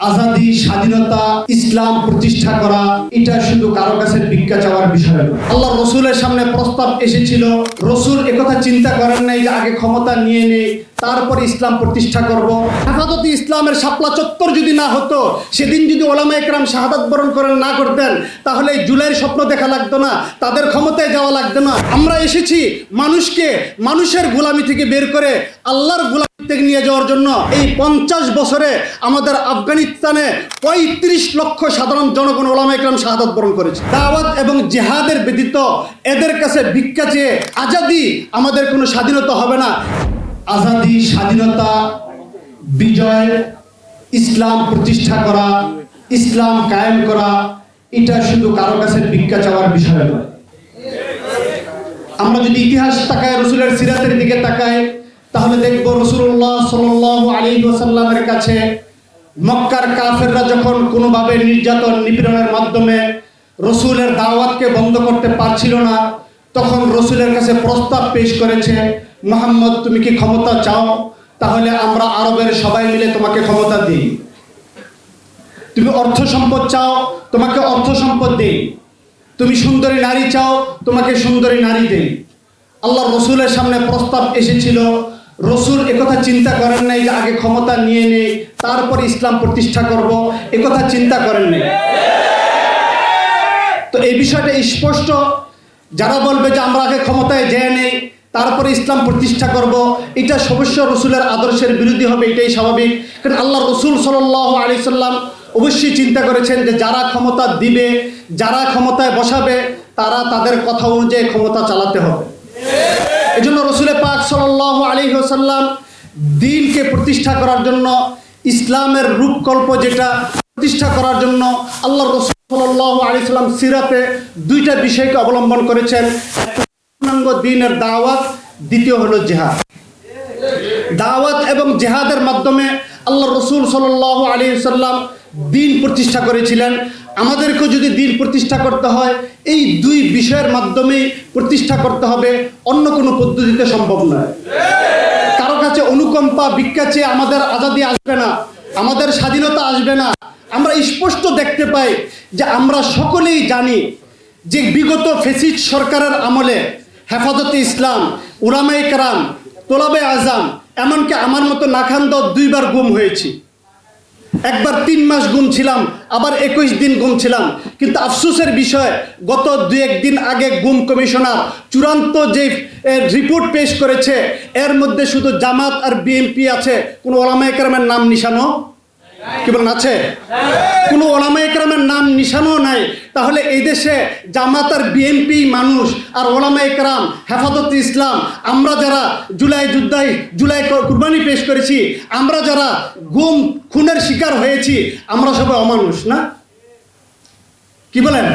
আজাদি স্বাধীনতা ইসলাম প্রতিষ্ঠা করা, এটা শুধু কারও কাছে ভিক্ষা চাওয়ার বিষয় নয়। আল্লাহ রসুলের সামনে প্রস্তাব এসেছিল, রসুল একথা চিন্তা করেন নাই যে আগে ক্ষমতা নিয়ে নেই তারপর ইসলাম প্রতিষ্ঠা করব। হেফাজতে ইসলামের শাপলা চত্বর যদি না হতো, সেদিন যদি ওলামা একরাম শাহাদাত বরণ করেন, না করতেন, তাহলে এই জুলাইয়ের স্বপ্ন দেখা লাগতো না, তাদের ক্ষমতায় যাওয়া লাগতো না। আমরা এসেছি মানুষকে, মানুষের গোলামি থেকে বের করে আল্লাহর গোলামি থেকে নিয়ে যাওয়ার জন্য। এই পঞ্চাশ বছরে আমাদের আফগানিস্তানে পঁয়ত্রিশ লক্ষ সাধারণ জনগণ ওলামা একরাম শাহাদাত বরণ করেছে। দাওয়াত এবং জেহাদের ব্যতীত এদের কাছে ভিক্ষা চেয়ে আজাদি আমাদের কোনো স্বাধীনতা হবে না। আজাদি স্বাধীনতা বিজয় ইসলাম প্রতিষ্ঠা করা, ইসলাম কায়েম করা, এটা শুধু কারও কাছে ভিক্ষা চাওয়ার বিষয় নয়। আমরা যদি ইতিহাস তাকাই রসুলের সিরাতের দিকে তাকাই তাহলে দেখব রসুল্লাহ সাল আলী ওসাল্লামের কাছে মক্কার কাফেররা যখন কোনোভাবে নির্যাতন নিপীড়নের মাধ্যমে রসুলের দাওয়াতকে বন্ধ করতে পারছিল না তখন রসুলের কাছে প্রস্তাব পেশ করেছে, মোহাম্মদ, তুমি কি ক্ষমতা চাও? তাহলে আমরা আরবের সবাই মিলে তোমাকে ক্ষমতা দিই। তুমি অর্থ সম্পদ চাও? তোমাকে অর্থ সম্পদ দিই। তুমি সুন্দরী নারী চাও? তোমাকে সুন্দরী নারী দেই। আল্লাহ রসুলের সামনে প্রস্তাব এসেছিল। রসুল একথা চিন্তা করেন নাই যে আগে ক্ষমতা নিয়ে নেই, তারপর ইসলাম প্রতিষ্ঠা করব। একথা চিন্তা করেন নাই। তো এই বিষয়টা স্পষ্ট। যারা বলবে যে আমরা আগে ক্ষমতায় যেয়ে নেই, তারপরে ইসলাম প্রতিষ্ঠা করব, এটা অবশ্য রসুলের আদর্শের বিরোধী হবে, এটাই স্বাভাবিক। কারণ আল্লাহ রসুল সাল্লাহ আলি সাল্লাম অবশ্যই চিন্তা করেছেন যে যারা ক্ষমতা দিবে, যারা ক্ষমতায় বসাবে, তারা তাদের কথা অনুযায়ী ক্ষমতা চালাতে হবে। এই জন্য রসুলের পাক সাল্লাহ আলী সাল্লাম দিনকে প্রতিষ্ঠা করার জন্য, ইসলামের রূপকল্প যেটা, প্রতিষ্ঠা করার জন্য আল্লাহ রসুল সাল্লাম সিরাতে দুইটা বিষয়কে অবলম্বন করেছেন। পূর্ণাঙ্গ দিনের দাওয়াত, দ্বিতীয় হলো জেহাদ। দাওয়াত এবং জেহাদের মাধ্যমে আল্লাহ রসুল সাল্লাহ আলী সাল্লাম দিন প্রতিষ্ঠা করেছিলেন। আমাদেরকেও যদি দিন প্রতিষ্ঠা করতে হয়, এই দুই বিষয়ের মাধ্যমেই প্রতিষ্ঠা করতে হবে, অন্য কোনো পদ্ধতিতে সম্ভব নয়। কারও কাছে অনুকম্পা, ভিক্ষা চেয়ে আমাদের আজাদি আসবে না, আমাদের স্বাধীনতা আসবে না আমরা স্পষ্ট দেখতে পাই যে আমরা সকলেই জানি যে বিগত ফেসিড সরকারের আমলে হেফাজতে ইসলাম উলামাই কারাম, তোলাবে আজাম এমনকি আমার মতো নাখান্দ দুইবার গুম হয়েছি। একবার তিন মাস গুম ছিলাম, আবার একুশ দিন গুম ছিলাম। কিন্তু আফসোসের বিষয়, গত দু একদিন আগে গুম কমিশনার চূড়ান্ত যে রিপোর্ট পেশ করেছে, এর মধ্যে শুধু জামাত আর বিএনপি আছে, কোনো ওলামা একরামের নাম নিশানো? কি বলেন, আছে? কোনো ওলামা একরামের নাম নিশানো নাই। তাহলে এই দেশে জামাত আর বিএনপি মানুষ আর ওলামা একরাম, হেফাজত ইসলাম, আমরা যারা জুলাই যুদ্ধাই জুলাই কুরবানি পেশ করেছি, আমরা যারা গুম, খুনের শিকার হয়েছি, আমরা সবাই অমানুষ, না? কি বলেন?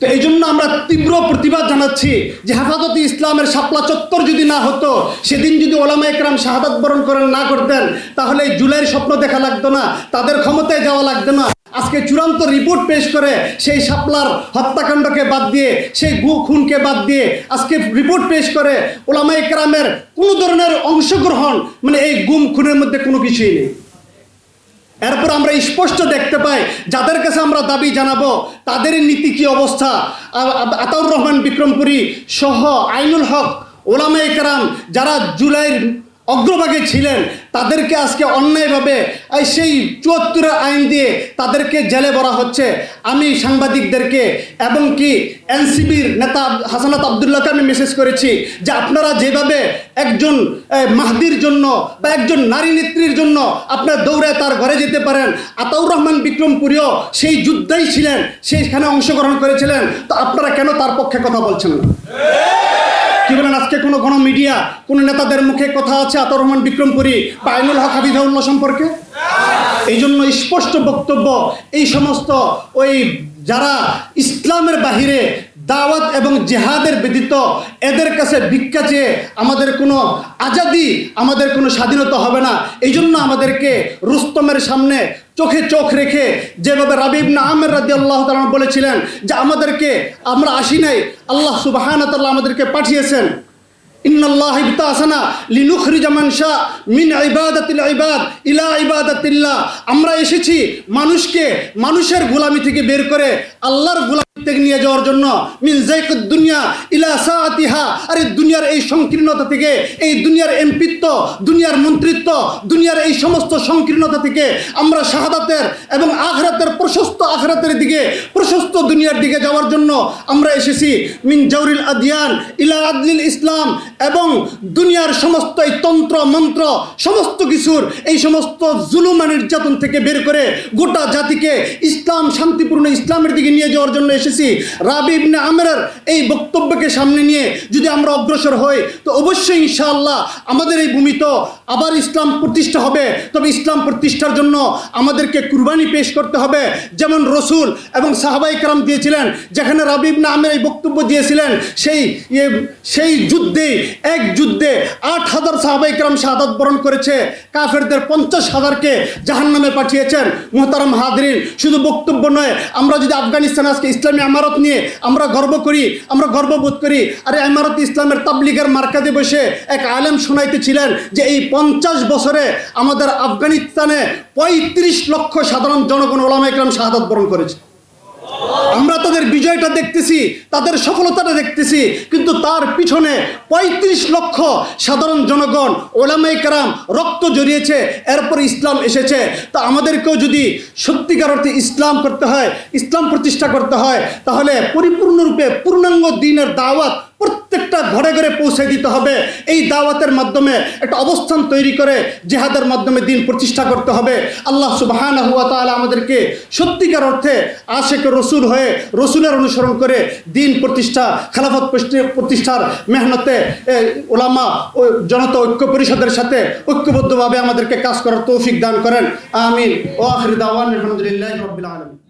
তো এই জন্য আমরা তীব্র প্রতিবাদ জানাচ্ছি যে হেফাজতে ইসলামের শাপলা চত্বর যদি না হতো, সেদিন যদি ওলামা একরাম শাহাদাত বরণ করেন, না করতেন, তাহলে এই জুলাইয়ের স্বপ্ন দেখা লাগতো না, তাদের ক্ষমতায় যাওয়া লাগতো না। আজকে চূড়ান্ত রিপোর্ট পেশ করে সেই শাপলার হত্যাকাণ্ডকে বাদ দিয়ে, সেই গু খুনকে বাদ দিয়ে আজকে রিপোর্ট পেশ করে ওলামা একরামের কোনো ধরনের অংশগ্রহণ মানে এই গুম খুনের মধ্যে কোনো কিছুই নেই। এরপর আমরা স্পষ্ট দেখতে পাই, যাদের কাছে আমরা দাবি জানাব, তাদের নীতি কি অবস্থা? আতাউর রহমান বিক্রমপুরী সহ আইনুল হক ওলামা একরাম যারা জুলাইয়ের অগ্রভাগে ছিলেন, তাদেরকে আজকে অন্যায়ভাবে সেই চুয়াত্তরের আইন দিয়ে তাদেরকে জেলে ভরা হচ্ছে। আমি সাংবাদিকদেরকে এবং কি এনসিবির নেতা হাসানাত আবদুল্লাহকে আমি মেসেজ করেছি যে আপনারা যেভাবে একজন মাহদির জন্য বা একজন নারী নেত্রীর জন্য আপনার দৌড়ে তার ঘরে যেতে পারেন, আতাউর রহমান বিক্রমপুরীও সেই যুদ্ধেই ছিলেন সেইখানে অংশগ্রহণ করেছিলেন। তো আপনারা কেন তার পক্ষে কথা বলছেন না? কি বলেন, আজকে কোনো গণ মিডিয়া, কোনো নেতাদের মুখে কথা আছে আতর রহমান বিক্রমপুরী বা আইনুল হক হাবিদাউল্লাহ সম্পর্কে? এই জন্য স্পষ্ট বক্তব্য, এই সমস্ত ওই যারা ইসলামের বাহিরে দাওয়াত এবং জেহাদের ব্যতীত এদের কাছে ভিক্ষা চেয়ে আমাদের কোনো আজাদি, আমাদের কোনো স্বাধীনতা হবে না। এই জন্য আমাদেরকে রুস্তমের সামনে চোখে চোখ রেখে যেভাবে রাবিব না আমের রাজি আল্লাহ তাআলা বলেছিলেন যে, আমাদেরকে আমরা আসি নাই। আল্লাহ সুবাহান তাল্লাহ আমাদেরকে পাঠিয়েছেন। ইন্নাল্লাহ ইবতাসানা লিনুখরিজা মান শা মিন ইবাদাতিল ইবাদ ইলা ইবাদাতিল্লাহ। আমরা এসেছি মানুষকে, মানুষের গোলামি থেকে বের করে আল্লাহর গোলামি নিয়ে যাওয়ার জন্য মিন জাইকুদ দুনিয়া ইলা দুনিয়ার এই সংকীর্ণতা থেকে, এই দুনিয়ার এমপিত্ব, দুনিয়ার মন্ত্রিত্ব, দুনিয়ার এই সমস্ত সংকীর্ণতা থেকে আমরা শাহাদাতের এবং আখরাতের, প্রশস্ত আখরাতের দিকে, প্রশস্ত দুনিয়ার দিকে যাওয়ার জন্য আমরা এসেছি মিন জাউরিল আদিয়ান ইলা আদলিল ইসলাম এবং দুনিয়ার সমস্ত এই তন্ত্র, মন্ত্র, সমস্ত কিছুর এই সমস্ত জুলুম নির্যাতন থেকে বের করে গোটা জাতিকে ইসলাম, শান্তিপূর্ণ ইসলামের দিকে নিয়ে যাওয়ার জন্য এসেছি। রাবি ইবনে এই বক্তব্যকে সামনে নিয়ে যদি আমরা অগ্রসর হই, তো অবশ্যই ইনশাআল্লাহ আমাদের এই ভূমি তো আবার ইসলাম প্রতিষ্ঠা হবে। তবে ইসলাম প্রতিষ্ঠার জন্য আমাদেরকে কুরবানি পেশ করতে হবে। যেমন রসুল এবং সাহাবাই কালাম দিয়েছিলেন, যেখানে রাবি ইবনে আমের এই বক্তব্য দিয়েছিলেন, সেই ইয়ে সেই যুদ্ধে, এক যুদ্ধে আট হাজার সাহাবাই কালাম শাহাদাত বরণ করেছে। কাফেরদের পঞ্চাশ হাজারকে জাহান নামে পাঠিয়েছেন মোহতারাম হাদরিন শুধু বক্তব্য নয়, আমরা যদি আফগানিস্তান আজকে ইসলামী আমারত নিয়ে আমরা গর্ব করি, আমরা গর্ববোধ করি। আরে আমারত ইসলামের তাবলিগের মার্কাতে বসে এক আলেম শোনাইতেছিলেন যে এই পঞ্চাশ বছরে আমাদের আফগানিস্তানে পঁয়ত্রিশ লক্ষ সাধারণ জনগণ ওলামা ইকরাম শাহাদ বরণ করেছে। আমরা তাদের বিজয়টা দেখতেছি, তাদের সফলতাটা দেখতেছি, কিন্তু তার পিছনে ৩৫ লক্ষ সাধারণ জনগণ ওলামাই কারাম রক্ত জড়িয়েছে, এরপর ইসলাম এসেছে। তা আমাদেরকেও যদি সত্যিকার অর্থে ইসলাম করতে হয়, ইসলাম প্রতিষ্ঠা করতে হয়, তাহলে পরিপূর্ণরূপে পূর্ণাঙ্গ দিনের দাওয়াত প্রত্যেকটা ঘরে ঘরে পৌঁছে দিতে হবে। এই দাওয়াতের মাধ্যমে একটা অবস্থান তৈরি করে জেহাদের মাধ্যমে দিন প্রতিষ্ঠা করতে হবে। আল্লাহ সুবাহান হুয়া তাহলে আমাদেরকে সত্যিকার অর্থে আশেক রসুল হয়ে রসুলের অনুসরণ করে দিন প্রতিষ্ঠা, খেলাফত প্রতিষ্ঠার মেহনতে ওলামা ও জনতা ঐক্য পরিষদের সাথে ঐক্যবদ্ধভাবে আমাদেরকে কাজ করার তৌফিক দান করেন। আমিন। ও আখির আলহামদুলিল্লাহ রবিল আলম